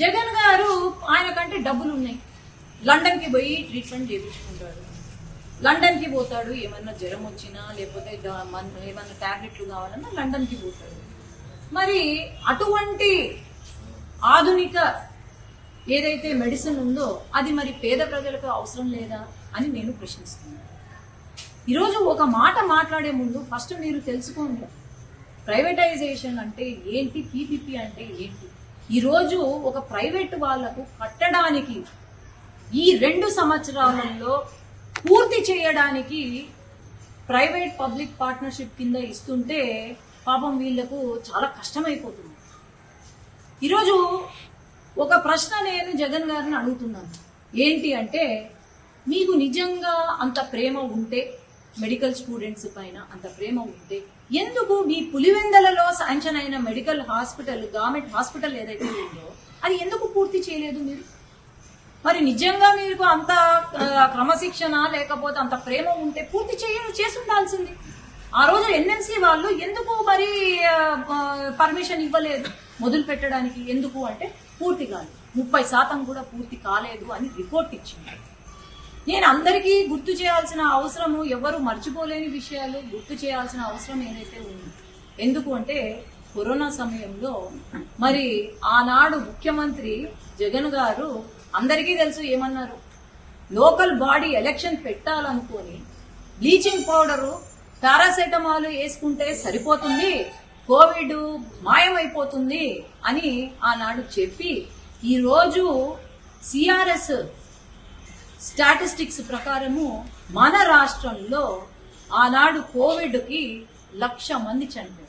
జగన్ గారు ఆయన కంటే డబ్బులు ఉన్నాయి లండన్కి పోయి ట్రీట్మెంట్ చేయించుకుంటాడు లండన్కి పోతాడు ఏమన్నా జ్వరం వచ్చినా లేకపోతే ఏమన్నా ట్యాబ్లెట్లు కావాలన్నా లండన్కి పోతాడు. మరి అటువంటి ఆధునిక ఏదైతే మెడిసిన్ ఉందో అది మరి పేద ప్రజలకు అవసరం లేదా అని నేను ప్రశ్నిస్తున్నాను. ఈరోజు ఒక మాట మాట్లాడే ముందు ఫస్ట్ మీరు తెలుసుకోండి. ప్రైవేటైజేషన్ అంటే ఏంటి? పీపీపీ అంటే ఏంటి? ఈరోజు ఒక ప్రైవేట్ వాళ్ళకు కట్టడానికి ఈ రెండు సంవత్సరాలలో పూర్తి చేయడానికి ప్రైవేట్ పబ్లిక్ పార్ట్నర్షిప్ కింద ఇస్తుంటే పాపం వీళ్ళకు చాలా కష్టమైపోతుంది. ఈరోజు ఒక ప్రశ్న నేను జగన్ గారిని అడుగుతున్నాను. ఏంటి అంటే మీకు నిజంగా అంత ప్రేమ ఉంటే మెడికల్ స్టూడెంట్స్ పైన అంత ప్రేమ ఉంటే ఎందుకు మీ పులివెందలలో శాంక్షన్ అయిన మెడికల్ హాస్పిటల్ గవర్నమెంట్ హాస్పిటల్ ఏదైతే ఉందో అది ఎందుకు పూర్తి చేయలేదు మీరు? మరి నిజంగా మీకు అంత క్రమశిక్షణ లేకపోతే అంత ప్రేమ ఉంటే పూర్తి చేయ చేసి ఉండాల్సింది ఆ రోజు ఎన్ఎంసీ వాళ్ళు ఎందుకు మరి పర్మిషన్ ఇవ్వలేదు? మొదలు పెట్టడానికి ఎందుకు అంటే పూర్తి కాలేదు. ముప్పై శాతం కూడా పూర్తి కాలేదు అని రిపోర్ట్ ఇచ్చింది. నేను అందరికీ గుర్తు చేయాల్సిన అవసరము ఎవరు మర్చిపోలేని విషయాలు గుర్తు చేయాల్సిన అవసరం ఏదైతే ఉంది. ఎందుకు అంటే కరోనా సమయంలో మరి ఆనాడు ముఖ్యమంత్రి జగన్ గారు అందరికీ తెలుసు ఏమన్నారు? లోకల్ బాడీ ఎలక్షన్ పెట్టాలనుకొని బ్లీచింగ్ పౌడరు పారాసెటమాల్ వేసుకుంటే సరిపోతుంది కోవిడ్ మాయమైపోతుంది అని ఆనాడు చెప్పి ఈరోజు సిఆర్ఎస్ స్టాటిస్టిక్స్ ప్రకారము మన రాష్ట్రంలో ఆనాడు కోవిడ్కి లక్ష మంది చనిపోయారు.